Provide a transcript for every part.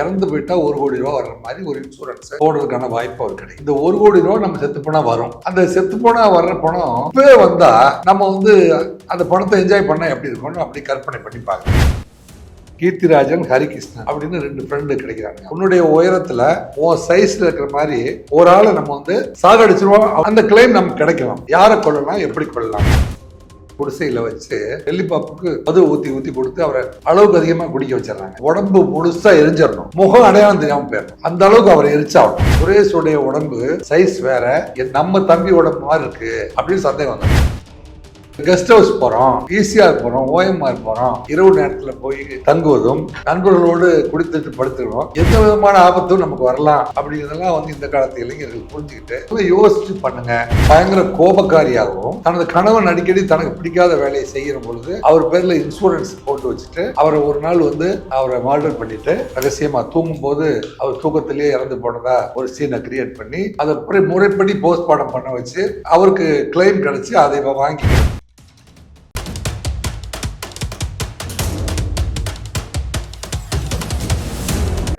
இறந்து போயிட்டா ஒரு கோடி ரூபா வர்ற மாதிரி ஒரு இன்சூரன்ஸ் போடுறதுக்கான வாய்ப்பு அவர் கிடைக்கும் இந்த ஒரு கோடி ரூபா நம்ம செத்து போனா வரும். அந்த செத்து போனா வர்ற பணம் இப்பவே வந்தா நம்ம வந்து அந்த பணத்தை என்ஜாய் பண்ண எப்படி இருக்கும்னு அப்படி கற்பனை பண்ணி பார்க்கலாம். கீர்த்திராஜன் ஹரிகிருஷ்ணன் அப்படின்னு ரெண்டு ஃப்ரெண்டு கிடைக்கிறாங்க. உன்னுடைய உயரத்துல உன் சைஸ்ல இருக்கிற மாதிரி ஒரு ஆளை நம்ம வந்து சாகடிச்சிருவோம். அந்த கிளைம் நமக்கு கிடைக்கலாம். யாரை கொள்ளலாம் எப்படி கொள்ளலாம் குடிசையில வச்சு வெள்ளிப்பாப்புக்கு மது ஊத்தி ஊத்தி கொடுத்து அவரை அளவுக்கு அதிகமா குடிக்க வச்சிடறாங்க. உடம்பு முழுசா எரிஞ்சிடணும். முகம் அடையாளம் தெரியாம போயிடணும். அந்த அளவுக்கு அவரை எரிச்சாகணும். சுரேஷுடைய உடம்பு சைஸ் வேற. என் நம்ம தம்பி உடம்பு மாதிரி இருக்கு அப்படின்னு சந்தேகம் வந்தாங்க கெஸ்ட் ஹவுஸ் போகிறோம் ஈஸியாக போகிறோம் ஓஎம்ஆர் போகிறோம் இரவு நேரத்தில் போய் தங்குவதும் நண்பர்களோடு குடித்துட்டு படுத்துக்கிறோம் எந்த விதமான ஆபத்தும் நமக்கு வரலாம் அப்படிங்கிறதெல்லாம் வந்து இந்த காலத்து இளைஞர்கள் புரிஞ்சுக்கிட்டு யோசிச்சு பண்ணுங்க. பயங்கர கோபக்காரியாகவும் தனது கணவன் அடிக்கடி தனக்கு பிடிக்காத வேலையை செய்கிற பொழுது அவர் பேரில் இன்சூரன்ஸ் போட்டு வச்சுட்டு அவரை ஒரு நாள் வந்து அவரை மார்டர் பண்ணிட்டு ரகசியமாக தூங்கும் போது அவர் தூக்கத்திலேயே இறந்து போனதா ஒரு சீனை கிரியேட் பண்ணி அதை முறைப்படி போஸ்ட்மார்டம் பண்ண வச்சு அவருக்கு கிளைம் கிடச்சி அதை வாங்கி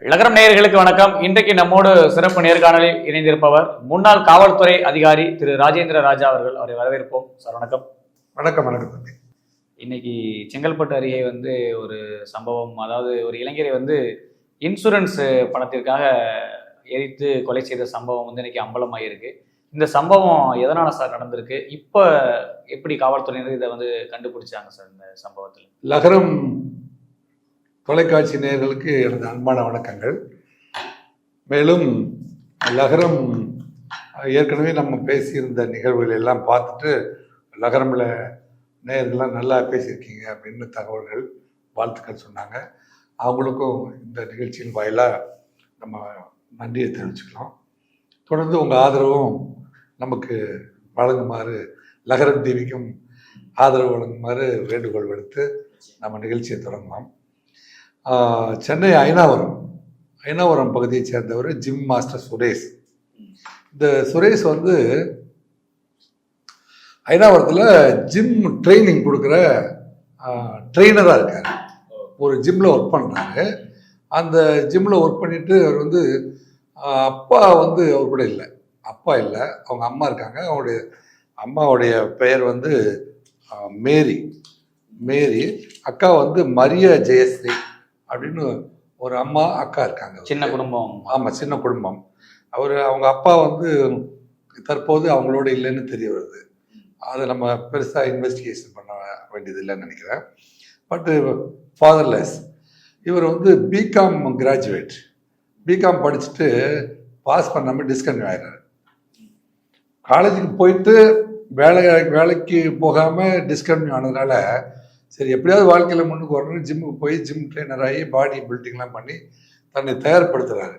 இலகரம் நேயர்களுக்கு வணக்கம். இன்றைக்கு நம்மோடு சிறப்பு நேர்காணலில் இணைந்திருப்பவர் முன்னாள் காவல்துறை அதிகாரி திரு ராஜேந்திர ராஜா அவர்கள். அவரை வரவேற்போம். சார் வணக்கம். வணக்கம் வணக்கம். இன்னைக்கு செங்கல்பட்டு அருகே வந்து ஒரு சம்பவம் அதாவது ஒரு இளைஞரை வந்து இன்சூரன்ஸ் பணத்திற்காக எரித்து கொலை செய்த சம்பவம் வந்து இன்னைக்கு அம்பலமாயிருக்கு. இந்த சம்பவம் எதனால சார் நடந்திருக்கு? இப்போ எப்படி காவல்துறையினர் இதை வந்து கண்டுபிடிச்சாங்க சார் இந்த சம்பவத்தில்? லகரம் தொலைக்காட்சி நேயர்களுக்கு எனது அன்பான வணக்கங்கள். மேலும் லகரம் ஏற்கனவே நம்ம பேசியிருந்த நிகழ்வுகள் எல்லாம் பார்த்துட்டு லகரமில் நேயர்கள்லாம் நல்லா பேசியிருக்கீங்க அப்படின்னு தகவல்கள் வாழ்த்துக்கள் சொன்னாங்க. அவங்களுக்கும் இந்த நிகழ்ச்சியின் வாயிலாக நம்ம நன்றியை தெரிவிச்சுக்கலாம். தொடர்ந்து உங்கள் ஆதரவும் நமக்கு வழங்குமாறு லகரம் டிவிக்கும் ஆதரவு வழங்குமாறு வேண்டுகோள் விடுத்து நம்ம நிகழ்ச்சியை தொடங்கலாம். சென்னை ஐனாவரம் ஐனாவரம் பகுதியைச் சேர்ந்தவர் ஜிம் மாஸ்டர் சுரேஷ். இந்த சுரேஷ் வந்து ஐனாவரத்தில் ஜிம் ட்ரைனிங் கொடுக்குற ட்ரெயினராக இருக்கார். ஒரு ஜிம்மில் ஒர்க் பண்ணுறாரு அந்த ஜிம்மில் ஒர்க் பண்ணிட்டு அவர் வந்து அப்பா வந்து அவர் கூட இல்லை. அப்பா இல்லை. அவங்க அம்மா இருக்காங்க. அவருடைய அம்மாவுடைய பெயர் வந்து மேரி. மேரி. அக்கா வந்து மரிய ஜெயஸ்ரீ. அப்படின்னு ஒரு அம்மா அக்கா இருக்காங்க சின்ன குடும்பம். ஆமாம் சின்ன குடும்பம். அவர் அவங்க அப்பா வந்து தற்போது அவங்களோட இல்லைன்னு தெரிய வருது. அதை நம்ம பெருசாக இன்வெஸ்டிகேஷன் பண்ண வேண்டியது இல்லைன்னு நினைக்கிறேன். பட்டு ஃபாதர்லெஸ் இவர் வந்து பிகாம் கிராஜுவேட் பிகாம் படிச்சுட்டு பாஸ் பண்ணாமல் டிஸ்கன்யூ ஆயிடுறாரு காலேஜுக்கு போயிட்டு வேலை வேலைக்கு போகாமல் டிஸ்கன்யூ ஆனதுனால சரி எப்படியாவது வாழ்க்கையில் முன்னுக்கு வரணும் ஜிம்முக்கு போய் ஜிம் ட்ரெயினர் ஆகி பாடி பில்டிங்லாம் பண்ணி தன்னை தயார்படுத்துகிறாரு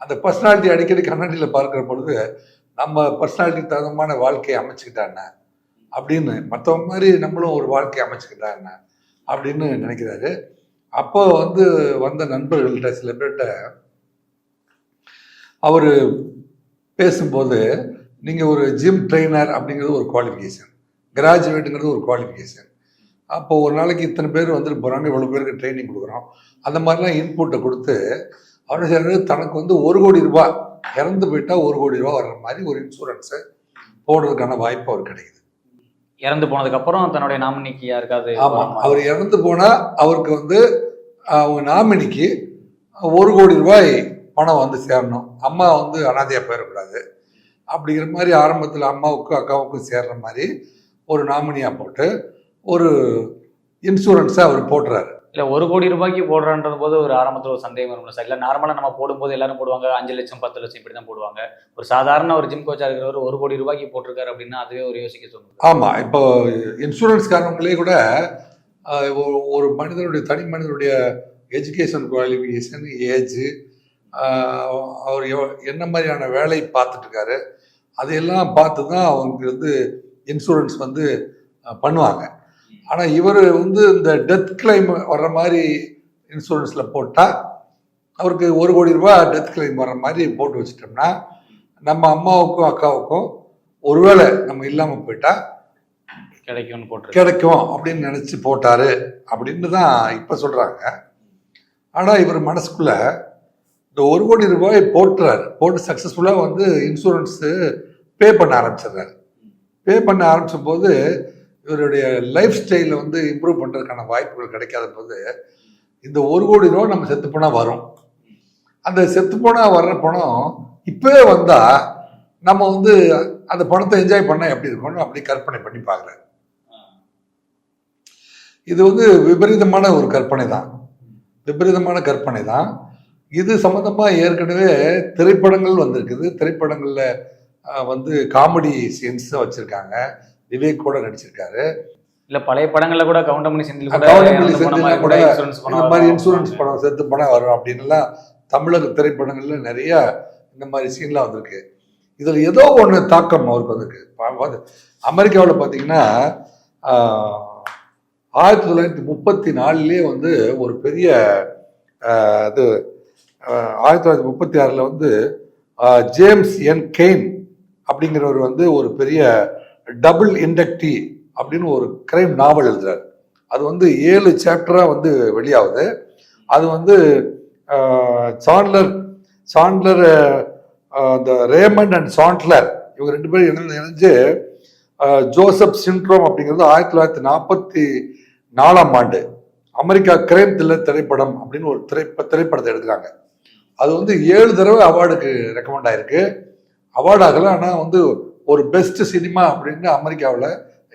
அந்த பர்சனாலிட்டி அடிக்கடி கண்ணாடியில் பார்க்குற பொழுது நம்ம பர்சனாலிட்டிக்கு தகுந்தமான வாழ்க்கையை அமைச்சுக்கிட்டா என்ன? அப்படின்னு மற்றவங்க மாதிரி நம்மளும் ஒரு வாழ்க்கையை அமைச்சுக்கிட்டா என்ன? அப்படின்னு நினைக்கிறாரு. அப்போ வந்து வந்த நண்பர்கள்ட்ட சில பேர்கிட்ட அவர் பேசும்போது நீங்கள் ஒரு ஜிம் ட்ரெயினர் அப்படிங்கிறது ஒரு குவாலிஃபிகேஷன் கிராஜுவேட்டுங்கிறது ஒரு குவாலிஃபிகேஷன் அப்போ ஒரு நாளைக்கு இத்தனை பேர் வந்துட்டு போகிறாங்க இவ்வளோ பேருக்கு ட்ரைனிங் கொடுக்குறோம். அந்த மாதிரிலாம் இன்புட்டை கொடுத்து அவர் சொல்றாரு தனக்கு வந்து ஒரு கோடி ரூபாய் இறந்து போயிட்டா ஒரு கோடி ரூபாய் வர்ற மாதிரி ஒரு இன்சூரன்ஸை போடுறதுக்கான வாய்ப்பு அவர் கிடைக்குது. இறந்து போனதுக்கு அப்புறம் தன்னுடைய நாமினிக்கு யாருக்காவது ஆமாம் அவர் இறந்து போனால் அவருக்கு வந்து அவங்க நாமினிக்கு ஒரு கோடி ரூபாய் பணம் வந்து சேரணும். அம்மா வந்து அனாதையாக போயிடக்கூடாது. அப்படிங்கிற மாதிரி ஆரம்பத்தில் அம்மாவுக்கும் அக்காவுக்கும் சேர்ற மாதிரி ஒரு நாமினியாக போட்டு ஒரு இன்சூரன்ஸை அவர் போட்டுறாரு இல்ல ஒரு கோடி ரூபாய்க்கு போடுறன்றது போது ஒரு ஆரம்பத்துல ஒரு சந்தேகம் வரும்ல சார்? இல்ல நார்மலா நம்ம போடும்போது எல்லாரும் போடுவாங்க அஞ்சு லட்சம் பத்து லட்சம் இப்படி தான் போடுவாங்க. ஒரு சாதாரண ஒரு ஜிம் கோச்சா இருக்கிறவர் ஒரு கோடி ரூபாய்க்கு போட்டிருக்காரு அப்படின்னா அதுவே ஒரு யோசிக்க சொல்லுங்க. ஆமாம் இப்போ இன்சூரன்ஸ்காரங்களே கூட ஒரு- மனிதனுடைய தனி மனிதனுடைய எஜுகேஷன் குவாலிஃபிகேஷன் ஏஜ் அவர் எவ- என்ன மாதிரியான வேலை பார்த்துட்டு இருக்காரு அதையெல்லாம் பார்த்து தான் அவங்களுக்கு வந்து இன்சூரன்ஸ் வந்து பண்ணுவாங்க. ஆனால் இவர் வந்து இந்த டெத் கிளைம் வர்ற மாதிரி இன்சூரன்ஸில் போட்டால் அவருக்கு ஒரு கோடி ரூபாய் டெத் கிளைம் வர்ற மாதிரி போட்டு வச்சிட்டோம்னா நம்ம அம்மாவுக்கும் அக்காவுக்கும் ஒருவேளை நம்ம இல்லாமல் போயிட்டா கிடைக்கும்னு போட்டிருக்கு. கிடைக்கும் அப்படின்னு நினச்சி போட்டாரு அப்படின்னு தான் இப்போ சொல்கிறாங்க ஆனால் இவர் மனசுக்குள்ள இந்த ஒரு கோடி ரூபாய் போட்டுறாரு. போட்டு சக்ஸஸ்ஃபுல்லாக வந்து இன்சூரன்ஸு பே பண்ண ஆரம்பிச்சிடுறாரு. பே பண்ண ஆரம்பிச்ச போது இவருடைய லைஃப் ஸ்டைலில் வந்து இம்ப்ரூவ் பண்ணுறதுக்கான வாய்ப்புகள் கிடைக்காத போது இந்த ஒரு கோடி ரூபா நம்ம செத்து போனால் வரும். அந்த செத்து போனால் வர்ற பணம் இப்போவே வந்தால் நம்ம வந்து அந்த பணத்தை என்ஜாய் பண்ணால் எப்படி இருக்கும்னு அப்படி கற்பனை பண்ணி பார்க்குறாரு. இது வந்து விபரீதமான ஒரு கற்பனை தான் விபரீதமான கற்பனை தான் இது சம்மந்தமாக ஏற்கனவே திரைப்படங்கள் வந்திருக்குது. திரைப்படங்களில் வந்து காமெடி சீன்ஸும் வச்சுருக்காங்க. விவேக் கூட நடிச்சிருக்காரு. இல்ல பழைய படங்கள்ல கூட கவுண்டமணி செந்தில் கூட இந்த மாதிரி இன்சூரன்ஸ் படம் செத்து படம் வரும் அப்படின்லாம் தமிழக திரைப்படங்கள்ல நிறைய இந்த மாதிரி சீன்லாம் வந்திருக்கு. இதில் ஏதோ ஒன்று தாக்கம் அவருக்கு வந்திருக்கு. அமெரிக்காவில் பார்த்தீங்கன்னா ஆயிரத்தி தொள்ளாயிரத்தி முப்பத்தி நாலுலேயே வந்து ஒரு பெரிய இது ஆயிரத்தி தொள்ளாயிரத்தி முப்பத்தி ஆறில் வந்து ஜேம்ஸ் என் கெயின் அப்படிங்கிறவர் வந்து ஒரு பெரிய டபுள் இண்டக்டி அப்படின்னு ஒரு கிரைம் நாவல் எழுதுறாரு. அது வந்து ஏழு சாப்டராக வந்து வெளியாகுது. அது வந்து சாண்ட்லர் சாண்ட்லர் இந்த ரேமண்ட் அண்ட் சாண்ட்லர் இவங்க ரெண்டு பேரும் இணைந்து இணைஞ்சு ஜோசப் சிண்ட்ரோம் அப்படிங்கிறது ஆயிரத்தி தொள்ளாயிரத்தி நாற்பத்தி நாலாம் ஆண்டு. அமெரிக்கா கிரைம் தில்லர் திரைப்படம் அப்படின்னு ஒரு திரைப்ப திரைப்படத்தை எடுக்கிறாங்க. அது வந்து ஏழு தடவை அவார்டுக்கு ரெக்கமெண்ட் ஆயிருக்கு. அவார்டு ஆகல ஆனால் வந்து ஒரு பெஸ்ட் சினிமா அப்படின்னு அமெரிக்காவில்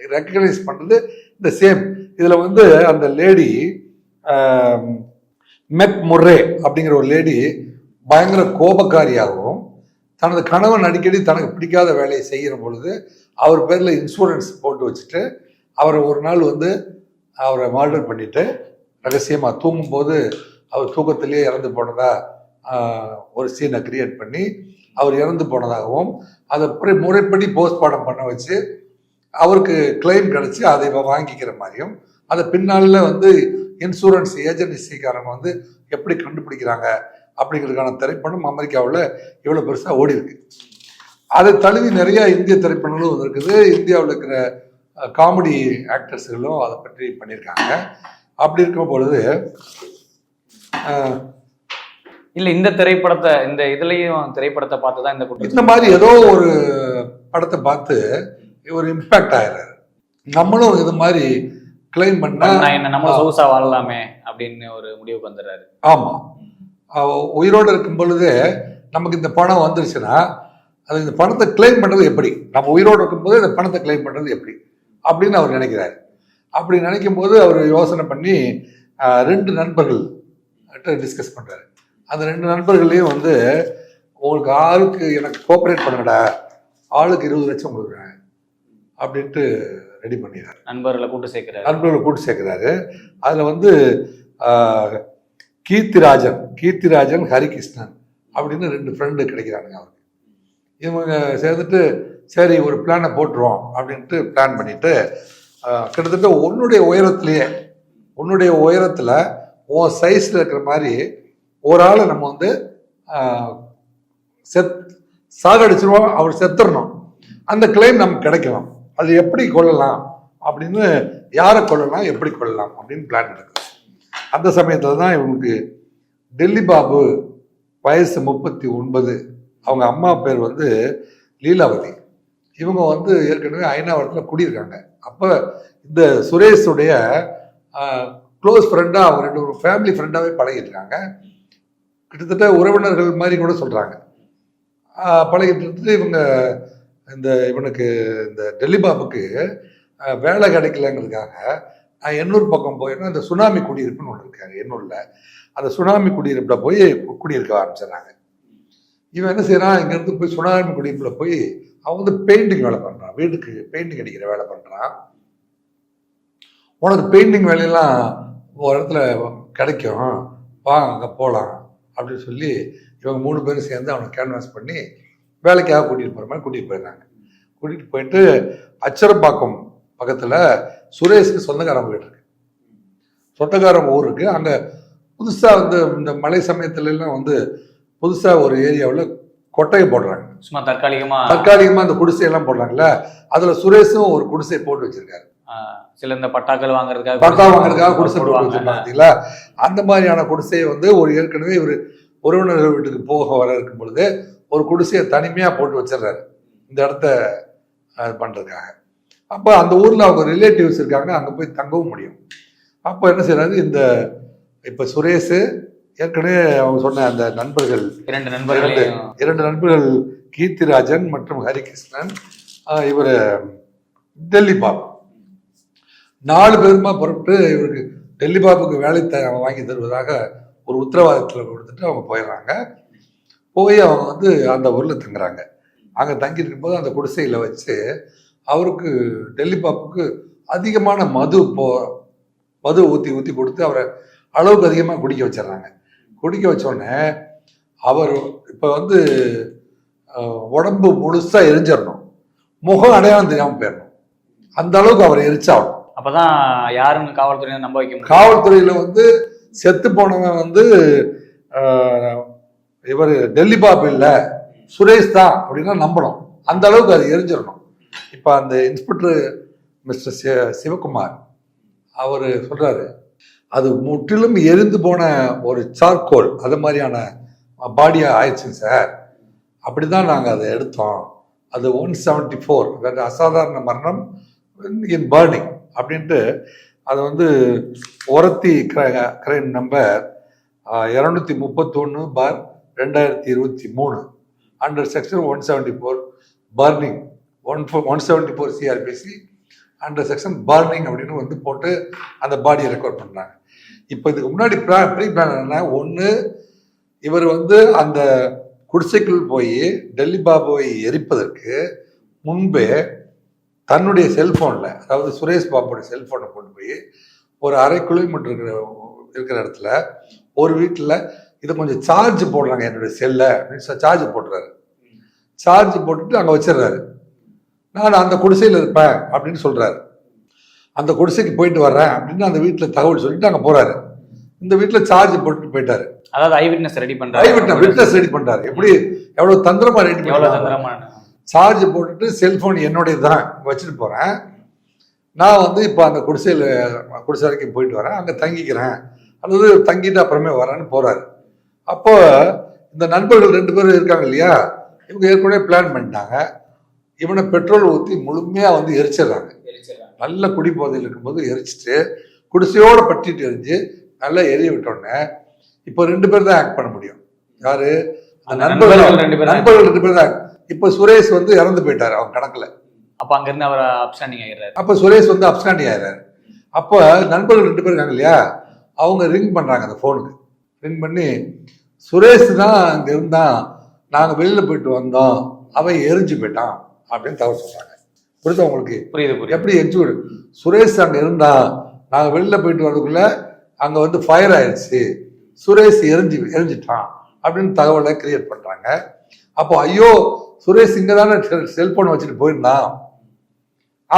ரெக்கக்னைஸ் பண்ணுறது இந்த சேம் இதில் வந்து அந்த லேடி மெக் முர்ரே அப்படிங்கிற ஒரு லேடி பயங்கர கோபக்காரியாகவும் தனது கணவன் அடிக்கடி தனக்கு பிடிக்காத வேலையை செய்கிற பொழுது அவர் பேரில் இன்சூரன்ஸ் போட்டு வச்சுட்டு அவரை ஒரு நாள் வந்து அவரை மர்டர் பண்ணிவிட்டு ரகசியமாக தூங்கும்போது அவர் தூக்கத்திலேயே இறந்து போனதா ஒரு சீனை கிரியேட் பண்ணி அவர் இறந்து போனதாகவும் அதை முறை முறைப்படி போஸ்ட்மார்ட்டம் பண்ண வச்சு அவருக்கு கிளைம் கிடச்சி அதை வாங்கிக்கிற மாதிரியும் அதை பின்னாளில் வந்து இன்சூரன்ஸ் ஏஜென்சிக்காரங்க வந்து எப்படி கண்டுபிடிக்கிறாங்க அப்படிங்கிறதுக்கான திரைப்படம் அமெரிக்காவில் இவ்வளோ பெருசாக ஓடி இருக்கு. அதை தழுவி நிறைய இந்திய திரைப்படங்களும் வந்திருக்குது. இந்தியாவில் இருக்கிற காமெடி ஆக்டர்ஸ்களும் அதை பற்றி பண்ணியிருக்காங்க. அப்படி இருக்கும் பொழுது இல்ல இந்த திரைப்படத்தை இந்த இதுலயும் திரைப்படத்தை பார்த்து தான் இந்த குற்றம் இந்த மாதிரி ஏதோ ஒரு படத்தை பார்த்து ஒரு இம்பேக்ட் ஆயிடுறாரு நம்மளும் இது மாதிரி கிளைம் பண்ணா என்ன நம்ம சொகுசா வாழலாமே அப்படின்னு ஒரு முடிவுக்கு வந்துடுறாரு. ஆமா. உயிரோட இருக்கும் பொழுது நமக்கு இந்த பணம் வந்துருச்சுன்னா அது இந்த பணத்தை கிளைம் பண்றது எப்படி? நம்ம உயிரோட இருக்கும்போது இந்த பணத்தை கிளைம் பண்றது எப்படி? அப்படின்னு அவர் நினைக்கிறாரு. அப்படி நினைக்கும் போது அவர் யோசனை பண்ணி ரெண்டு நண்பர்கள் டிஸ்கஸ் பண்றாரு. அந்த ரெண்டு நண்பர்களையும் வந்து உங்களுக்கு ஆளுக்கு எனக்கு கோஆப்ரேட் பண்ணுங்கடா. ஆளுக்கு இருபது லட்சம் கொடுக்குறேன். அப்படின்ட்டு ரெடி பண்ணிடுறாரு. நண்பர்களை கூட்டு சேர்க்கிறாரு. நண்பர்களை கூட்டு சேர்க்கிறாரு. அதில் வந்து கீர்த்திராஜன் கீர்த்திராஜன் ஹரிகிருஷ்ணன் அப்படின்னு ரெண்டு ஃப்ரெண்டு கிடைக்கிறானுங்க அவருக்கு. இவங்க சேர்ந்துட்டு சரி ஒரு பிளானை போட்டுருவோம். அப்படின்ட்டு பிளான் பண்ணிட்டு கிட்டத்தட்ட உன்னுடைய உயரத்திலேயே உன்னுடைய உயரத்தில் உன் சைஸில் இருக்கிற மாதிரி ஒரு ஆளை நம்ம வந்து செத் சாகடிச்சிருவோம் அவர் செத்துடணும் அந்த கிளைம் நமக்கு கிடைக்கலாம். அது எப்படி கொள்ளலாம்? அப்படின்னு யாரை கொள்ளலாம் எப்படி கொள்ளலாம் அப்படின்னு பிளான் இருக்கு அந்த சமயத்தில் தான் இவங்களுக்கு டெல்லி பாபு வயசு முப்பத்தி ஒன்பது. அவங்க அம்மா பேர் வந்து லீலாவதி. இவங்க வந்து ஏற்கனவே ஐநாவரத்தில் குடியிருக்காங்க. அப்போ இந்த சுரேஷுடைய க்ளோஸ் ஃப்ரெண்டாக அவங்க ரெண்டு ஒரு ஃபேமிலி ஃப்ரெண்டாகவே பழகிட்டு கிட்டத்தட்ட உறவினர்கள் மாதிரி கூட சொல்கிறாங்க பழகிட்டு இவங்க இந்த இவனுக்கு இந்த டெல்லி பாபுக்கு வேலை கிடைக்கலங்கிறதுக்காக நான் எண்ணூர் பக்கம் போயிருந்தா இந்த சுனாமி குடியிருப்புன்னு ஒன்று இருக்காங்க எண்ணூரில். அந்த சுனாமி குடியிருப்பில் போய் குடியிருக்க ஆரம்பிச்சிடுறாங்க. இவன் என்ன செய்யறான்? இங்கேருந்து போய் சுனாமி குடியிருப்பில் போய் அவன் வந்து பெயிண்டிங் வேலை பண்ணுறான் வீட்டுக்கு பெயிண்டிங் அடிக்கிற வேலை பண்ணுறான் உனக்கு பெயிண்டிங் வேலையெல்லாம் ஒரு இடத்துல கிடைக்கும். வா அங்கே போகலாம் அப்படின்னு சொல்லி இவங்க மூணு பேரும் சேர்ந்து அவனை கேன்வாஸ் பண்ணி வேலைக்காக கூட்டிகிட்டு போகிற மாதிரி கூட்டிகிட்டு போயிடுறாங்க. கூட்டிகிட்டு போயிட்டு அச்சரப்பாக்கம் பக்கத்தில் சுரேஷுக்கு சொந்தக்காரங்க வீடு இருக்கு. சொந்தக்காரங்க ஊர் இருக்கு. அங்கே புதுசாக வந்து இந்த மழை சமயத்துல எல்லாம் வந்து புதுசாக ஒரு ஏரியாவில் கொட்டையை போடுறாங்க. சும்மா தற்காலிகமா தற்காலிகமாக அந்த குடிசையெல்லாம் போடுறாங்கல்ல. அதில் சுரேஷும் ஒரு குடிசை போட்டு வச்சிருக்காரு. சில இந்த பட்டாக்கள் வாங்குறதுக்காக பட்டா வாங்குறதுக்காக குடிசை பார்த்தீங்களா அந்த மாதிரியான குடிசையை வந்து ஒரு ஏற்கனவே இவர் உறவினர்கள் வீட்டுக்கு போக வர இருக்கும் பொழுது ஒரு குடிசையை தனிமையாக போட்டு வச்சிடுறாரு. இந்த இடத்த பண்ணுறதுக்காக அப்போ அந்த ஊரில் அவங்க ரிலேட்டிவ்ஸ் இருக்காங்க அங்கே போய் தங்கவும் முடியும். அப்போ என்ன செய்யறாரு இந்த இப்போ சுரேஷ் ஏற்கனவே அவங்க சொன்ன அந்த நண்பர்கள் இரண்டு நண்பர்களையும் இரண்டு நண்பர்கள் கீர்த்திராஜன் மற்றும் ஹரிகிருஷ்ணன் இவர் டெல்லி பாபு. நாலு பேருமா புறப்பட்டு இவருக்கு டெல்லி பாபுக்கு வேலை த வாங்கி தருவதாக ஒரு உத்தரவாதத்தில் கொடுத்துட்டு அவங்க போயிடுறாங்க. போய் அவங்க வந்து அந்த ஊரில் தங்குறாங்க. அங்கே தங்கி இருக்கும்போது அந்த குடிசையில் வச்சு அவருக்கு டெல்லி பாப்புக்கு அதிகமான மது போ மது ஊற்றி ஊற்றி கொடுத்து அவரை அளவுக்கு அதிகமாக குடிக்க வச்சிடுறாங்க. குடிக்க வச்சோடனே அவர் இப்போ வந்து உடம்பு முழுசாக எரிஞ்சிடணும். முகம் அடையாளம் தெரியாமல் போயிடணும். அந்த அளவுக்கு அவர் எரிச்சாகணும். அப்பதான் யாரும் காவல்துறையினர் நம்ப வைக்க காவல்துறையில காவல்துறையில் வந்து செத்து போனவன் வந்து இவர் டெல்லி பாப் இல்லை சுரேஷ் தான் அப்படின்னா நம்பணும். அந்த அளவுக்கு அது எரிஞ்சிடணும். இப்போ அந்த இன்ஸ்பெக்டர் மிஸ்டர் சி சிவகுமார் அவர் சொல்றாரு அது முற்றிலும் எரிந்து போன ஒரு சார்கோல் அது மாதிரியான பாடியாக ஆயிடுச்சுங்க சார். அப்படி தான் நாங்கள் அதை எடுத்தோம். அது ஒன் செவன்டி ஃபோர் அதாவது அசாதாரண மரணம் இன் பர்னிங். அப்படின்ட்டு அது வந்து ஒரத்தி கிரைம் நம்பர் இரநூத்தி முப்பத்தொன்று பார் ரெண்டாயிரத்தி இருபத்தி மூணு. Under section one seventy four burning one four one seventy four CrPC under section burning அப்படின்னு வந்து போட்டு அந்த பாடியை ரெக்கார்ட் பண்ணுறாங்க இப்போ இதுக்கு முன்னாடி பிளான் ப்ரீ பிளான் என்ன? ஒன்று இவர் வந்து அந்த குடிசைக்குள் போய் டெல்லி பாபுவை எரிப்பதற்கு முன்பே தன்னுடைய செல்போனில் அதாவது சுரேஷ் பாபுடைய செல்போனை கொண்டு போய் ஒரு அரை கிலோமீட்டர் இருக்கிற இருக்கிற இடத்துல ஒரு வீட்டில் இதை கொஞ்சம் சார்ஜ் போடுறாங்க என்னுடைய செல்லை அப்படின்னு சார்ஜ் போட்டுறாரு. சார்ஜ் போட்டுட்டு அங்கே வச்சிடுறாரு. நான் அந்த குடிசையில் இருப்பேன் அப்படின்னு சொல்றாரு. அந்த குடிசைக்கு போயிட்டு வர்றேன் அப்படின்னு அந்த வீட்டில் தகவல் சொல்லிட்டு அங்கே போறாரு. இந்த வீட்டில் சார்ஜ் போட்டுட்டு போயிட்டாரு. அதாவது eyewitness ready eyewitness ready பண்றாரு. எப்படி? எவ்வளவு தந்திரமா ரெடி தந்திரமான சார்ஜ் போட்டுட்டு செல்போன் என்னுடைய தான் வச்சுட்டு போகிறேன் நான் வந்து இப்போ அந்த குடிசையில் குடிசை வரைக்கும் போயிட்டு வரேன். அங்கே தங்கிக்கிறேன். அல்லது தங்கிட்டு அப்புறமே வரேன்னு போகிறாரு அப்போ இந்த நண்பர்கள் ரெண்டு பேரும் இருக்காங்க இல்லையா? இவங்க ஏற்கனவே பிளான் பண்ணிட்டாங்க. இவனை பெட்ரோல் ஊற்றி முழுமையாக வந்து எரிச்சிடுறாங்க. நல்ல குடி போதையில் இருக்கும்போது எரிச்சிட்டு குடிசையோட பற்றிட்டு எரிஞ்சு நல்லா எரிய விட்டோடனே இப்போ ரெண்டு பேர் தான் ஆக்ட் பண்ண முடியும். யாரு? நண்பர்கள். நண்பர்கள் ரெண்டு பேர் தான். இப்போ சுரேஷ் வந்து இறந்து போயிட்டாரு அவன் கணக்குல அப்ப அங்க இருந்து அவர் அப்சாண்டிங் ஆயிடுறாரு. அப்போ சுரேஷ் வந்து அப்ஸ்டாண்டி ஆயிடுறாரு. அப்போ நண்பர்கள் ரெண்டு பேர் இருக்காங்க இல்லையா அவங்க ரிங் பண்றாங்க அந்த ஃபோனுக்கு ரிங் பண்ணி சுரேஷ் தான் அங்க இருந்தான். நாங்க வெளியில போயிட்டு வந்தோம். அவன் எரிஞ்சு போயிட்டான். அப்படின்னு தகவல் சொல்றாங்க. புரியுதா உங்களுக்கு? புரியுது புரியுது. எப்படி எரிஞ்சு சுரேஷ் அங்க இருந்தா நாங்க வெளியில போயிட்டு வரதுக்குள்ள அங்க வந்து ஃபயர் ஆயிடுச்சு சுரேஷ் எரிஞ்சு எரிஞ்சிட்டான். அப்படின்னு தகவலை கிரியேட் பண்றாங்க. அப்போ ஐயோ சுரேஷ் இங்க தானே செல்போன் வச்சுட்டு போயிருந்தான்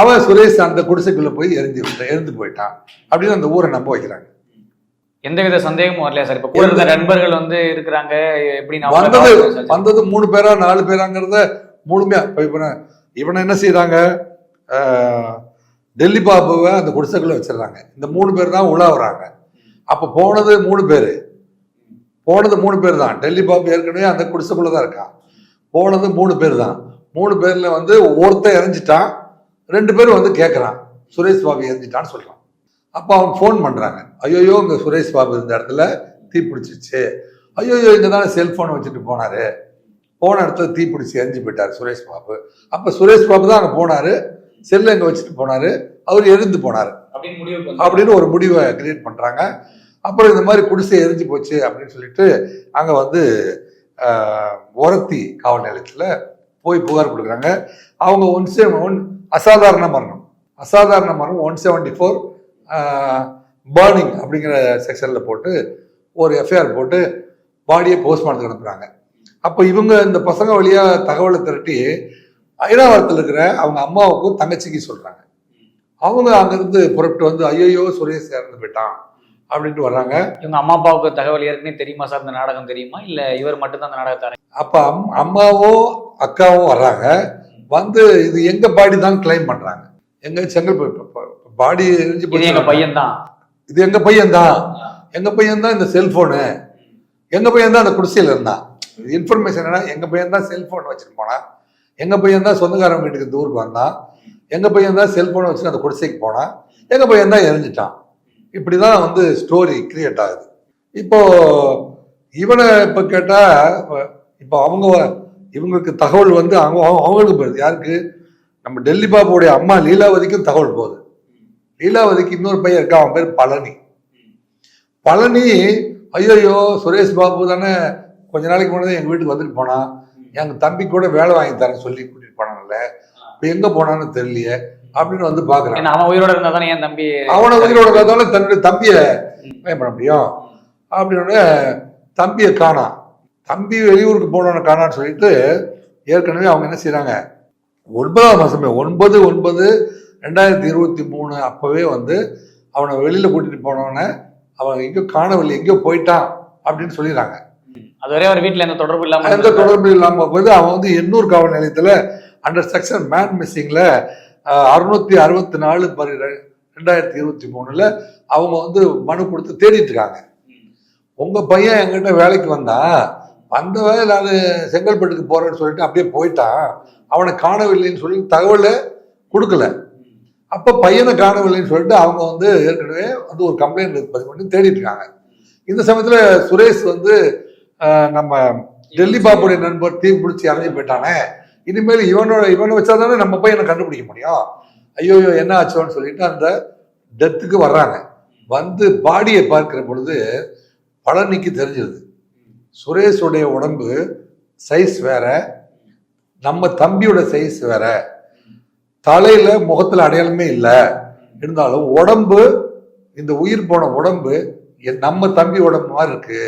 அவன் சுரேஷ் அந்த குடிசைக்குள்ள போய் எரிஞ்சு எரிந்து போயிட்டான். அப்படின்னு அந்த ஊரை நம்ப வைக்கிறாங்க. எந்தவித சந்தேகமும் வரலையா சார்? இப்ப கூட இருந்த நண்பர்கள் வந்து இருக்கிறாங்க எப்படி வந்தது வந்தது மூணு பேரா நாலு பேராங்கிறத முழுமையா இப்ப இவனை இவனை என்ன செய்யறாங்க டெல்லி பாபுவை அந்த குடிசைக்குள்ள வச்சிடுறாங்க. இந்த மூணு பேர் தான் உலா வராங்க. அப்ப போனது மூணு பேர். போனது மூணு பேர் தான். டெல்லி பாபு ஏற்கனவே அந்த குடிசைக்குள்ள தான் இருக்கான் போனது மூணு பேர் தான் மூணு பேர்ல வந்து ஒருத்தன் இறஞ்சிட்டான் ரெண்டு பேரும் வந்து கேட்கறான் சுரேஷ் பாபு இறஞ்சிட்டான்னு சொல்றான். அப்போ அவன் ஃபோன் பண்றாங்க. ஐயோயோ இங்க சுரேஷ் பாபு இந்த இடத்துல தீ பிடிச்சிச்சு ஐயோயோ இங்க தானே செல்போன் வச்சுட்டு போனாரு. போன இடத்துல தீ பிடிச்சி எரிஞ்சு போயிட்டாரு சுரேஷ் பாபு. அப்ப சுரேஷ் பாபு தான் அங்க போனாரு. செல்லை அங்க வச்சுட்டு போனாரு. அவர் எரிந்து போனாரு. அப்படின்னு ஒரு முடிவை கிரியேட் பண்றாங்க. அப்புறம் இந்த மாதிரி குடிசை எரிஞ்சு போச்சு அப்படின்னு சொல்லிட்டு அங்க வந்து ஒரத்தி காவல் நிலையத்தில் போய் புகார் கொடுக்குறாங்க. அவங்க ஒன் செவன் ஒன் அசாதாரண மரணம். அசாதாரண மரணம் ஒன் செவன்டி ஃபோர் பேர்னிங் அப்படிங்கிற செக்ஷனில் போட்டு ஒரு எஃப்ஐஆர் போட்டு பாடியை போஸ்ட்மார்ட்டத்துக்கு அனுப்புகிறாங்க அப்போ இவங்க இந்த பசங்க வழியாக தகவலை திரட்டி ஐராவரத்தில் இருக்கிற அவங்க அம்மாவுக்கும் தங்கச்சிக்கு சொல்கிறாங்க அவங்க அங்கேருந்து புறப்பட்டு வந்து ஐயோ சுரேஷ் இறந்து போயிட்டான். அப்படின்ட்டு வர்றாங்க. இவங்க அம்மா அப்பாவுக்கு தகவல் ஏற்கனவே தெரியுமா சார்? இந்த நாடகம் தெரியுமா? இல்ல இவர் மட்டும்தான் அந்த நாடகத்தை அப்ப அம் அம்மாவும் அக்காவும் வர்றாங்க. வந்து இது எங்க பாடி தான் கிளைம் பண்றாங்க. எங்க செங்கல் பாடி எரிஞ்சு இது எங்க போச்சு பையன் தான் இது எங்க பையன் தான் எங்க பையன் தான் இந்த செல்போனு எங்க பையன் தான் அந்த குடிசையில் இருந்தான். இன்ஃபர்மேஷன் என்ன எங்க பையன் தான் செல்போன் வச்சுட்டு போனான். எங்க பையன் தான் சொந்தக்காரன் வீட்டுக்கு இந்த ஊருக்கு வந்தான். எங்க பையன் தான் செல்போனை வச்சுட்டு அந்த குடிசைக்கு போனான். எங்க பையன் தான் எரிஞ்சிட்டான். இப்படி தான் வந்து ஸ்டோரி கிரியேட் ஆகுது. இப்போ இவனை இப்போ கேட்டால் இப்போ அவங்க இவங்களுக்கு தகவல் வந்து அவங்க அவங்களுக்கு போயிருது யாருக்கு? நம்ம டெல்லி பாபுடைய அம்மா லீலாவதிக்கும் தகவல் போகுது. லீலாவதிக்கு இன்னொரு பையன் இருக்கான் அவன் பேர் பழனி. பழனி ஐயோ சுரேஷ் பாபு தானே கொஞ்ச நாளைக்கு முன்னாடி எங்கள் வீட்டுக்கு வந்துட்டு போனான். எங்கள் தம்பி கூட வேலை வாங்கி தரேன் சொல்லி கூட்டிகிட்டு போனாங்கல்ல இப்போ எங்கே போனான்னு தெரியலையே. அப்படின்னு வந்து பாக்குறான் அவன் உயிரோட இருந்தா தானே என் தம்பி அவனை உயிரோட இருக்கிறதால தன்னுடைய தம்பியை என்ன பண்ண முடியும்? அப்படின்னு தம்பியை காணாம் தம்பி வெளியூருக்கு போனவனை காணான்னு சொல்லிட்டு ஏற்கனவே அவங்க என்ன செய்றாங்க? ஒன்பதாம் மாசமே ஒன்பது ஒன்பது ரெண்டாயிரத்தி இருபத்தி மூணு அப்பவே வந்து அவனை வெளியில கூட்டிட்டு போனவனை அவன் எங்கேயோ காணவில்லை எங்கேயோ போயிட்டான் அப்படின்னு சொல்லிடுறாங்க. அதுவரை அவர் வீட்டுல எந்த தொடர்பு இல்லாம எந்த. தொடர்பு இல்லாம போது அவன் வந்து எண்ணூர் காவல் நிலையத்துல அண்டர் செக்ஷன் மேன் மிஸ்ஸிங்ல அறுநூத்தி அறுபத்தி நாலு பரி ரெண்டாயிரத்தி இருபத்தி மூணுல அவங்க வந்து மனு கொடுத்து தேடிட்டு இருக்காங்க. உங்க பையன் எங்கிட்ட வேலைக்கு வந்தான் வந்த வேலை நான் செங்கல்பட்டுக்கு போறேன்னு சொல்லிட்டு அப்படியே போயிட்டான். அவனை காணவில்லைன்னு சொல்லி தகவலை கொடுக்கல. அப்ப பையனை காணவில்லைன்னு சொல்லிட்டு அவங்க வந்து ஏற்கனவே வந்து ஒரு கம்ப்ளைண்ட் பதிவு பண்ணி தேடிட்டு இருக்காங்க. இந்த சமயத்துல சுரேஷ் வந்து நம்ம டெல்லி பாபுடைய நண்பர் தீ பிடிச்சி இறங்கி போயிட்டானே. இனிமேல் இவனோட இவனை வச்சா தானே நம்ம பையனை கண்டுபிடிக்க முடியும். ஐயோ என்ன ஆச்சோன்னு சொல்லிட்டு அந்த டெத்துக்கு வர்றாங்க. வந்து பாடியை பார்க்கிற பொழுது பழனிக்கு தெரிஞ்சது சுரேஷுடைய உடம்பு சைஸ் வேற நம்ம தம்பியோட சைஸ் வேற. தலையில முகத்துல அடையாளமே இல்லை. இருந்தாலும் உடம்பு இந்த உயிர் போன உடம்பு என் நம்ம தம்பி உடம்பு மாதிரி இருக்கு.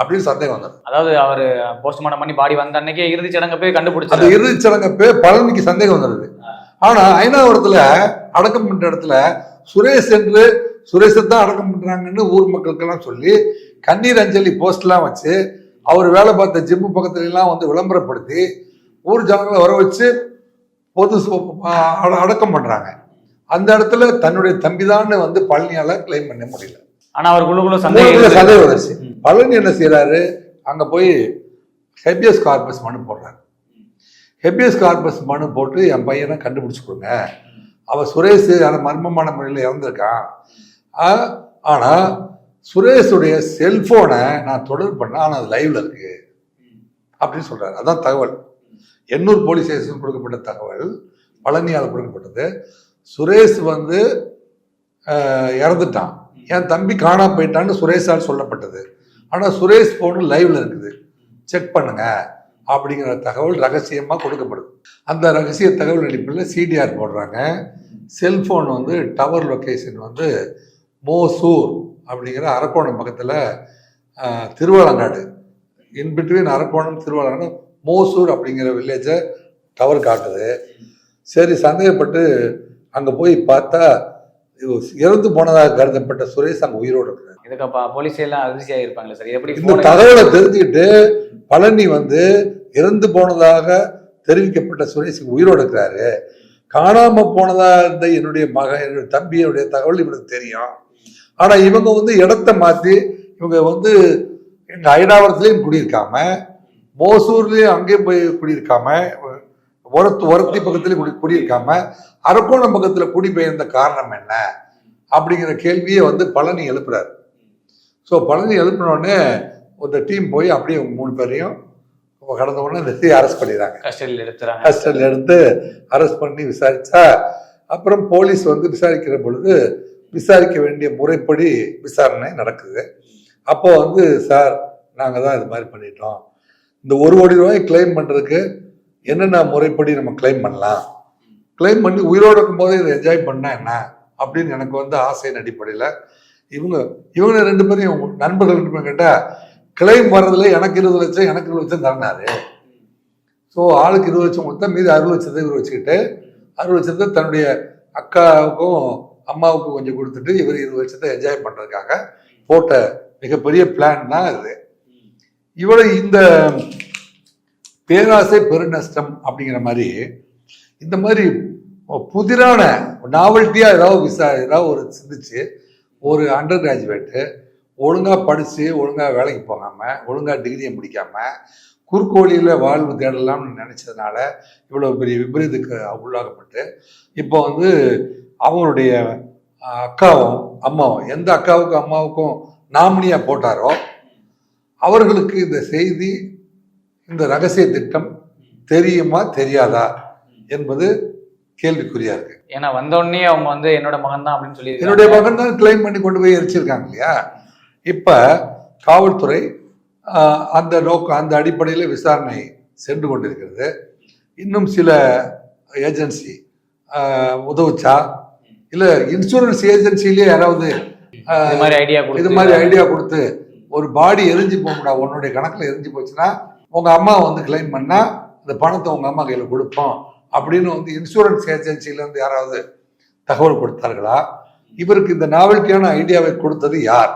அப்படின்னு சந்தேகம் வந்தது. அதாவது அவரு போஸ்ட்மார்ட்டம் பண்ணி பாடி வந்த அன்னைக்கே இறுதி சடங்க போய் அந்த கண்டுபிடிச்சாரு இறுதிச் சடங்கப்பே பழனிக்கு சந்தேகம் வந்துடுது ஆனா ஐநாவரத்துல அடக்கம் பண்ற இடத்துல சுரேஷ் என்று சுரேஷை தான் அடக்கம் பண்றாங்கன்னு ஊர் மக்களுக்கெல்லாம் சொல்லி கண்ணீர் அஞ்சலி போஸ்ட்லாம் வச்சு அவர் வேலை பார்த்த ஜிம்மு பக்கத்துல எல்லாம் வந்து விளம்பரப்படுத்தி ஊர் ஜனங்களை வர வச்சு பொது அடக்கம் பண்றாங்க. அந்த இடத்துல தன்னுடைய தம்பிதான்னு வந்து பழனியால கிளைம் பண்ண முடியல. ஆனா அவருக்குள்ளுக்குள்ள சந்தேகம். சந்தேகம் வந்துருச்சு. பழனி என்ன செய்கிறாரு அங்கே போய் ஹெபியஸ் கார்பஸ் மனு போடுறாரு. ஹெபியஸ் கார்பஸ் மனு போட்டு என் பையனை கண்டுபிடிச்சி கொடுங்க. அவள் சுரேஷ் ஆனால் மர்மமான முறையில் இறந்துருக்கான். ஆனால் சுரேஷுடைய செல்ஃபோனை நான் தொடர்பு பண்ண ஆனால் அது லைவில் இருக்குது அப்படின்னு சொல்கிறார் அதான் தகவல். எண்ணூர் போலீஸ் ஸ்டேஷன் கொடுக்கப்பட்ட தகவல் பழனியால் கொடுக்கப்பட்டது. சுரேஷ் வந்து இறந்துட்டான். என் தம்பி காணா போயிட்டான்னு சுரேஷால் சொல்லப்பட்டது. ஆனால் சுரேஷ் போன் லைவ்ல இருக்குது. செக் பண்ணுங்க. அப்படிங்கிற தகவல் ரகசியமாக கொடுக்கப்படுது. அந்த ரகசிய தகவல் அடிப்படையில் சிடிஆர் போடுறாங்க. செல்ஃபோன் வந்து டவர் லொக்கேஷன் வந்து மோசூர் அப்படிங்கிற அரக்கோணம் பக்கத்தில் திருவாலங்காடு. இன்பிட்வீன் அரக்கோணம் திருவாலங்காடு மோசூர் அப்படிங்கிற வில்லேஜை டவர் காட்டுது. சரி சந்தேகப்பட்டு அங்கே போய் பார்த்தா இறந்து போனதாக கருதப்பட்ட சுரேஷ் அங்கே உயிரோடு இருக்கிறார். இதுக்கு அப்ப போலீஸ் எல்லாம் அதிர்ச்சியா இருப்பாங்களே சார் எப்படி இந்த தகவலை தெரிஞ்சுக்கிட்டு பழனி வந்து இறந்து போனதாக தெரிவிக்கப்பட்ட சுரேஷ் உயிரோடு இருக்கிறாரு காணாம போனதா இருந்த என்னுடைய மகன் என்னுடைய தம்பியுடைய தகவல் இவனுக்கு தெரியும். ஆனா இவங்க வந்து இடத்த மாத்தி இவங்க வந்து எங்க ஐடாவரத்துலயும் குடியிருக்காம மோசூர்லயும் அங்கேயும் போய் குடியிருக்காம உரத்து உரத்தி பக்கத்துலயும் குடி குடியிருக்காம அரக்கோணம் பக்கத்துல குடிபெயர்ந்த காரணம் என்ன? அப்படிங்கிற கேள்வியை வந்து பழனி எழுப்புறாரு. ஸோ பழனி எழுப்பின உடனே இந்த டீம் போய் அப்படியே மூணு பேரையும் கடந்த உடனே நிறுத்தி அரெஸ்ட் பண்ணிடுறாங்க. கஸ்டடியில் எடுத்துறாங்க. கஸ்டடியில் எடுத்து அரெஸ்ட் பண்ணி விசாரிச்சா அப்புறம் போலீஸ் வந்து விசாரிக்கிற பொழுது விசாரிக்க வேண்டிய முறைப்படி விசாரணை நடக்குது. அப்போ வந்து சார் நாங்கள் தான் இது மாதிரி பண்ணிட்டோம். இந்த ஒரு கோடி ரூபாய் கிளைம் பண்ணுறதுக்கு என்னென்ன முறைப்படி நம்ம கிளைம் பண்ணலாம்? கிளைம் பண்ணி உயிரோடு இருக்கும்போது இதை என்ஜாய் பண்ணா என்ன? அப்படின்னு எனக்கு வந்து ஆசையின் அடிப்படையில் இவங்க இவங்க ரெண்டு பேரும் நண்பர்கள் ரெண்டு பேரும் கேட்டா கிளைம் வர்றதுல எனக்கு இருபது லட்சம் எனக்கு இருபது லட்சம் தரனாரு ஸோ ஆளுக்கு இருபது லட்சம் கொடுத்தா மீதி அறுபது லட்சத்தை இவர் வச்சுக்கிட்டு அறுபது லட்சத்தை தன்னுடைய அக்காவுக்கும் அம்மாவுக்கும் கொஞ்சம் கொடுத்துட்டு இவர் இருபது லட்சத்தை என்ஜாய் பண்ணுறதுக்காக போட்ட மிகப்பெரிய பிளான் தான் இது. இவளை இந்த பேராசை பெருநஷ்டம் அப்படிங்கிற மாதிரி இந்த மாதிரி புதிரான நாவல்ட்டியாக ஏதாவது விசா ஏதாவது ஒரு சிந்திச்சு ஒரு அண்டர் கிராஜுவேட்டு ஒழுங்காக படித்து ஒழுங்காக வேலைக்கு போகாமல் ஒழுங்காக டிகிரியை முடிக்காமல் குறுக்கோழியில் வாழ்வு தேடலாம்னு நினச்சதுனால இவ்வளோ பெரிய விபரீதத்துக்கு உள்ளாகப்பட்டு இப்போ வந்து அவங்களுடைய அக்காவும் அம்மாவும் எந்த அக்காவுக்கும் அம்மாவுக்கும் நாமினியாக போட்டாரோ அவர்களுக்கு இந்த செய்தி இந்த ரகசிய திட்டம் தெரியுமா தெரியாதா என்பது கேள்விக்குறியா இருக்கு. ஏன்னா வந்த உடனே அவங்க வந்து என்னோட மகன் தான் அப்படின்னு சொல்லி என்னுடைய மகன் தான் கிளைம் பண்ணி கொண்டு போய் எரிச்சிருக்காங்க இல்லையா? இப்ப காவல்துறை அந்த நோக்கம் அந்த அடிப்படையில் விசாரணை சென்று கொண்டிருக்கிறது. இன்னும் சில ஏஜென்சி உதவுச்சா? இல்ல இன்சூரன்ஸ் ஏஜென்சிலேயே யாராவது இது மாதிரி ஐடியா இது மாதிரி ஐடியா கொடுத்து ஒரு பாடி எரிஞ்சு போகக்கூடா உன்னுடைய கணக்குல எரிஞ்சு போச்சுன்னா உங்க அம்மா வந்து கிளைம் பண்ணா இந்த பணத்தை உங்க அம்மா கையில கொடுப்போம். அப்படின்னு வந்து இன்சூரன்ஸ் ஏஜென்சியிலேருந்து யாராவது தகவல் கொடுத்தார்களா? இவருக்கு இந்த நாவல்ட்டியான ஐடியாவை கொடுத்தது யார்?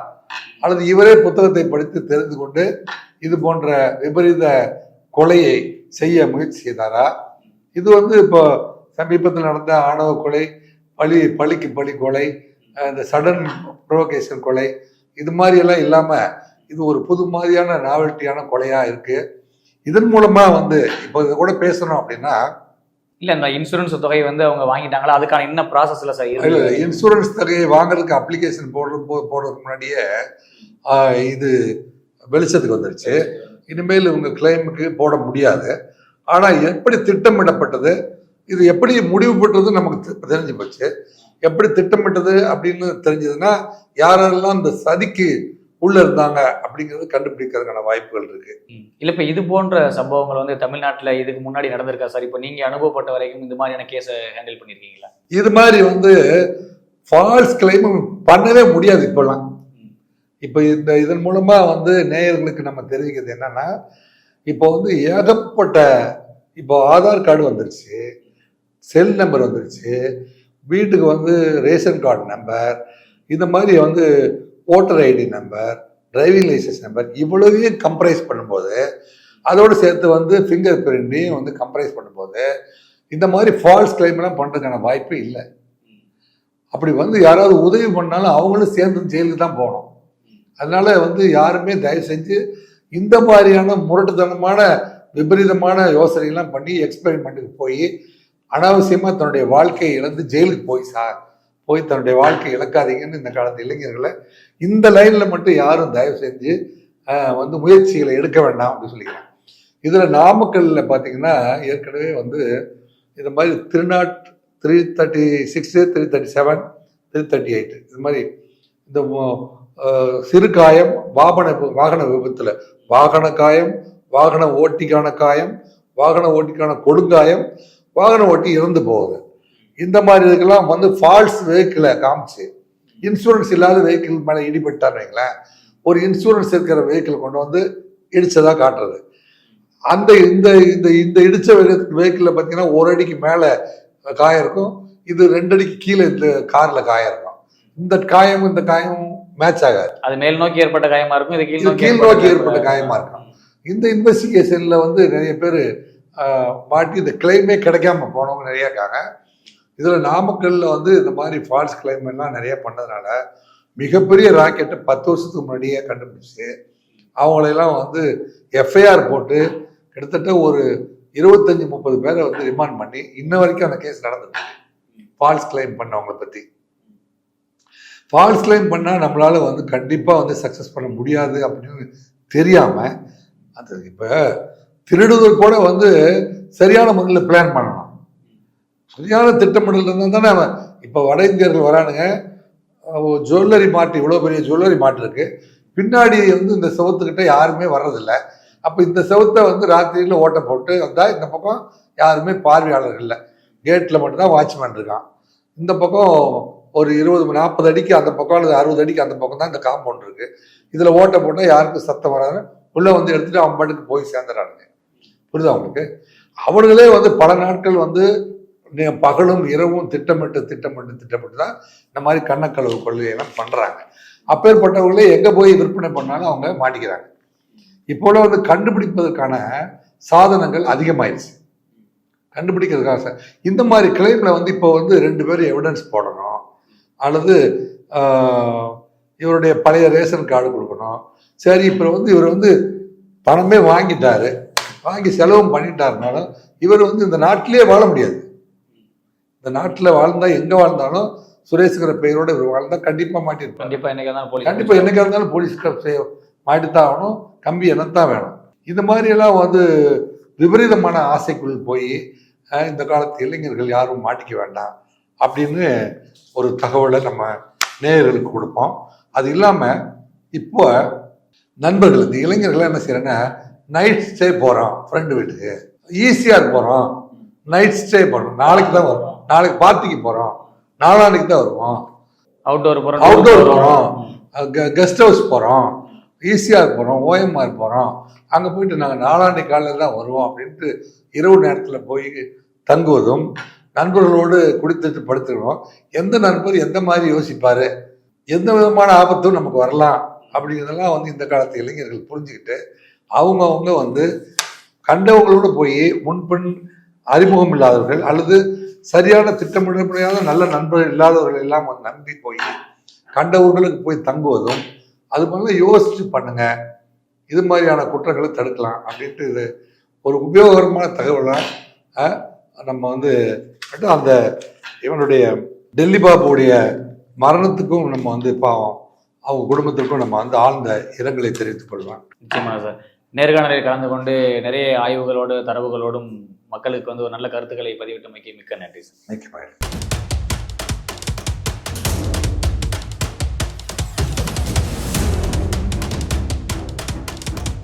அல்லது இவரே புத்தகத்தை படித்து தெரிந்து கொண்டு இது போன்ற விபரீத கொலையை செய்ய முயற்சி செய்தாரா? இது வந்து இப்போ சமீபத்தில் நடந்த ஆணவ கொலை பழி பழிக்கு பழி கொலை இந்த சடன் ப்ரோகேஷன் கொலை இது மாதிரியெல்லாம் இல்லாமல் இது ஒரு புது மாதிரியான நாவல்ட்டியான கொலையாக இருக்குது இதன் மூலமாக வந்து இப்போ இதை கூட பேசணும் அப்படின்னா இல்ல இந்த இன்சூரன்ஸ் தொகை வந்து அவங்க வாங்கிட்டாங்களா? அதுக்கான என்ன ப்ராசஸ்ல சார் இல்ல, இன்சூரன்ஸ் தொகையை வாங்குறதுக்கு அப்ளிகேஷன் போடுற போடுறதுக்கு முன்னாடியே இது வெளிச்சத்துக்கு வந்துருச்சு. இனிமேல் இவங்க கிளைமுக்கு போட முடியாது. ஆனா எப்படி திட்டமிடப்பட்டது? இது எப்படி முடிவு பெற்றது நமக்கு தெரிஞ்சு போச்சு. எப்படி திட்டமிட்டது அப்படின்னு தெரிஞ்சதுன்னா யாரெல்லாம் இந்த சதிக்கு உள்ள இருந்தாங்க அப்படிங்கிறது கண்டுபிடிக்கிறதுக்கான வாய்ப்புகள் இருக்கு. இல்ல இப்ப இது போன்ற சம்பவங்கள் வந்து தமிழ்நாட்டுல இதுக்கு முன்னாடி நடந்திருக்கா? சார் இப்போ நீங்க அனுபவப்பட்ட வரைக்கும் இந்த மாதிரியான கேஸை ஹேண்டில் பண்ணிருக்கீங்களா? இது மாதிரி வந்து ஃபால்ஸ் கிளைம் பண்ணவே முடியாது இப்போல்லாம். இப்போ இந்த இதன் மூலமா வந்து நேயர்களுக்கு நம்ம தெரிவிக்கிறது என்னன்னா இப்போ வந்து ஏகப்பட்ட இப்போ ஆதார் கார்டு வந்துருச்சு செல் நம்பர் வந்துருச்சு வீட்டுக்கு வந்து ரேஷன் கார்டு நம்பர் இந்த மாதிரி வந்து voter ID number driving licence number இவ்வளவையும் கம்ப்ரைஸ் பண்ணும்போது அதோடு சேர்த்து வந்து ஃபிங்கர் பிரிண்டையும் வந்து கம்ப்ரைஸ் பண்ணும்போது இந்த மாதிரி ஃபால்ஸ் கிளைம்லாம் பண்ணுறதுக்கான வாய்ப்பு இல்லை. அப்படி வந்து யாராவது உதவி பண்ணாலும் அவங்களும் சேர்ந்து ஜெயிலுக்கு தான் போகணும். அதனால வந்து யாருமே தயவு செஞ்சு இந்த மாதிரியான முரட்டுத்தனமான விபரீதமான யோசனைகள்லாம் பண்ணி எக்ஸ்பெரிமெண்ட்டுக்கு போய் அனாவசியமாக தன்னுடைய வாழ்க்கையை இழந்து ஜெயிலுக்கு போய் சார். போய் தன்னுடைய வாழ்க்கை இழக்காதீங்கன்னு இந்த காலத்து இளைஞர்களை இந்த லைன்ல மட்டும் யாரும் தயவு செஞ்சு வந்து முயற்சிகளை எடுக்க வேண்டாம் அப்படின்னு சொல்லிக்கிறேன் இதுல நாமக்கல்ல பாத்தீங்கன்னா ஏற்கனவே வந்து இந்த மாதிரி திருநாட் three thirty six three thirty seven three thirty eight இது மாதிரி இந்த சிறுகாயம் சிறு காயம் வாகன வாகன விபத்துல. வாகன காயம் வாகன ஓட்டிக்கான காயம் வாகன ஓட்டிக்கான கொடுங்காயம் வாகன ஓட்டி இறந்து போகுது. இந்த மாதிரி இதுக்கெல்லாம் வந்து ஃபால்ஸ் வெஹிக்கிளை காமிச்சு இன்சூரன்ஸ் இல்லாத வெஹிக்கிள் மேலே இடிபட்டான்னு வைங்களேன் ஒரு இன்சூரன்ஸ் இருக்கிற வெஹிக்கிள் கொண்டு வந்து இடிச்சதா காட்டுறது. அந்த இந்த இந்த இந்த இடிச்ச வெஹிக்கிளில் பார்த்தீங்கன்னா ஒரு அடிக்கு மேலே காயம் இருக்கும் இது ரெண்டு அடிக்கு கீழே இந்த காரில் காயம் இருக்கும். இந்த காயம் இந்த காயம் மேட்ச் ஆகாது. அது மேல் நோக்கி ஏற்பட்ட காயமா இருக்கும் இது கீழ் கீழ் நோக்கி ஏற்பட்ட காயமா இருக்கும். இந்த இன்வெஸ்டிகேஷன்ல வந்து நிறைய பேர் மாட்டி இந்த கிளைமே கிடைக்காம போனவங்க நிறைய இருக்காங்க. இதில் நாமக்கல்ல வந்து இந்த மாதிரி ஃபால்ஸ் கிளைம் எல்லாம் நிறைய பண்ணதுனால மிகப்பெரிய ராக்கெட்டை பத்து வருஷத்துக்கு முன்னாடியே கண்டுபிடிச்சு அவங்களையெல்லாம் வந்து எஃப்ஐஆர் போட்டு கிட்டத்தட்ட ஒரு இருபத்தஞ்சி முப்பது பேரை வந்து ரிமாண்ட் பண்ணி இன்ன வரைக்கும் அந்த கேஸ் நடந்துட்டு ஃபால்ஸ் கிளைம் பண்ணவங்களை பத்தி. ஃபால்ஸ் கிளைம் பண்ணால் நம்மளால வந்து கண்டிப்பாக வந்து சக்ஸஸ் பண்ண முடியாது அப்படின்னு தெரியாம அது இப்போ திருடுதல் கூட வந்து சரியான முறையில் பிளான் பண்ணணும். சரியான திட்டமிடல் இருந்தால் தானே அவன். இப்போ வட இந்தியர்கள் வரானுங்க. ஜுவல்லரி மாட்டு இவ்வளோ பெரிய ஜுவல்லரி மாட்டு இருக்குது பின்னாடி வந்து இந்த செவத்துக்கிட்ட யாருமே வர்றதில்லை. அப்போ இந்த செவத்தை வந்து ராத்திரியில் ஓட்டை போட்டு வந்தால் இந்த பக்கம் யாருமே பார்வையாளர்கள் இல்லை. கேட்டில் மட்டும்தான் வாட்ச்மேன் இருக்கான். இந்த பக்கம் ஒரு இருபது நாற்பது அடிக்கு அந்த பக்கம் அல்லது அறுபது அடிக்கு அந்த பக்கம் தான் இந்த காம்பவுண்ட் இருக்கு. இதில் ஓட்டை போட்டால் யாருக்கும் சத்தம் வராது. உள்ளே வந்து எடுத்துகிட்டு அவன் பாட்டுக்கு போய் சேர்ந்துறானுங்க. புரியுதா அவங்களுக்கு அவனுங்களே வந்து பல நாட்கள் வந்து பகலும் இரவும் திட்டமிட்டு திட்டமிட்டு திட்டமிட்டு தான் இந்த மாதிரி கண்ணக்களவு கொள்கையெல்லாம் பண்ணுறாங்க அப்பேற்பட்டவர்களே எங்கே போய் விற்பனை பண்ணாலும் அவங்க மாட்டிக்கிறாங்க. இப்போல வந்து கண்டுபிடிப்பதற்கான சாதனங்கள் அதிகமாயிருச்சு. கண்டுபிடிக்கிறதுக்காக சார் இந்த மாதிரி கிளைமில் வந்து இப்போ வந்து ரெண்டு பேரும் எவிடன்ஸ் போடணும். அல்லது இவருடைய பழைய ரேஷன் கார்டு கொடுக்கணும். சரி இப்போ வந்து இவர் வந்து பணமே வாங்கிட்டாரு. வாங்கி செலவும் பண்ணிட்டாருனாலும் இவர் வந்து இந்த நாட்டிலேயே வாழ முடியாது. இந்த நாட்டில் வாழ்ந்தா எங்கே வாழ்ந்தாலும் சுரேஷ்கிற பெயரோட இவர் வாழ்ந்தா கண்டிப்பாக மாட்டிருப்பார் கண்டிப்பா என்னைக்கா கண்டிப்பாக என்னைக்கா இருந்தாலும் போலீஸ் மாட்டித்தான் ஆகணும். கம்பி என்னத்தான் வேணும். இந்த மாதிரியெல்லாம் வந்து விபரீதமான ஆசைக்குள் போய் இந்த காலத்து இளைஞர்கள் யாரும் மாட்டிக்க வேண்டாம் அப்படின்னு ஒரு தகவலை நம்ம நேயர்களுக்கு கொடுப்போம். அது இல்லாமல் இப்போ நண்பர்கள் இந்த இளைஞர்கள் என்ன செய்யறேன்னா நைட் ஸ்டே போகிறோம் ஃப்ரெண்டு வீட்டுக்கு. ஈஸியாக போகிறோம் நைட் ஸ்டே போகிறோம் நாளைக்கு தான் வரும். நாளைக்கு பார்ட்டிக்கு போகிறோம் நாளான்னைக்கு தான் வருவோம். அவுட்டோர் போறோம் அவுட்டோர் போகிறோம் கெஸ்ட் ஹவுஸ் போகிறோம் ஈஸியாக போகிறோம் ஓஎம்ஆர் போகிறோம் அங்கே போயிட்டு நாங்கள் நாளாண்டி காலையில் தான் வருவோம் அப்படின்ட்டு இரவு நேரத்தில் போய் தங்குவதும் நண்பர்களோடு குடித்துட்டு படுத்துக்கணும் எந்த நண்பர் எந்த மாதிரி யோசிப்பார்? எந்த விதமான ஆபத்தும் நமக்கு வரலாம் அப்படிங்கிறதெல்லாம் வந்து இந்த காலத்து இளைஞர்கள் புரிஞ்சுக்கிட்டு அவங்கவுங்க வந்து கண்டவங்களோடு போய் முன்பின் அறிமுகம் இல்லாதவர்கள் அல்லது சரியான திட்டமிட முடியாத நல்ல நண்பர்கள் இல்லாதவர்கள் எல்லாம் வந்து நம்பி போய் கண்ட ஊர்களுக்கு போய் தங்குவதும் அது மாதிரிலாம் யோசிச்சு பண்ணுங்க. இது மாதிரியான குற்றங்களை தடுக்கலாம் அப்படின்ட்டு இது ஒரு உபயோகரமான தகவலை நம்ம வந்து மட்டும் அந்த இவனுடைய டெல்லி பாபுடைய மரணத்துக்கும் நம்ம வந்து பாவம். அவங்க குடும்பத்திற்கும் நம்ம வந்து ஆழ்ந்த இரங்கலை தெரிவித்துக் கொள்ளலாம் நிச்சயமாக சார். நேர்காணலில் கலந்து கொண்டு நிறைய ஆய்வுகளோடு தரவுகளோடும் மக்களுக்கு வந்து ஒரு நல்ல கருத்துக்களை பதிவிட்டமைக்கு மிக்க நன்றி சார் Thank.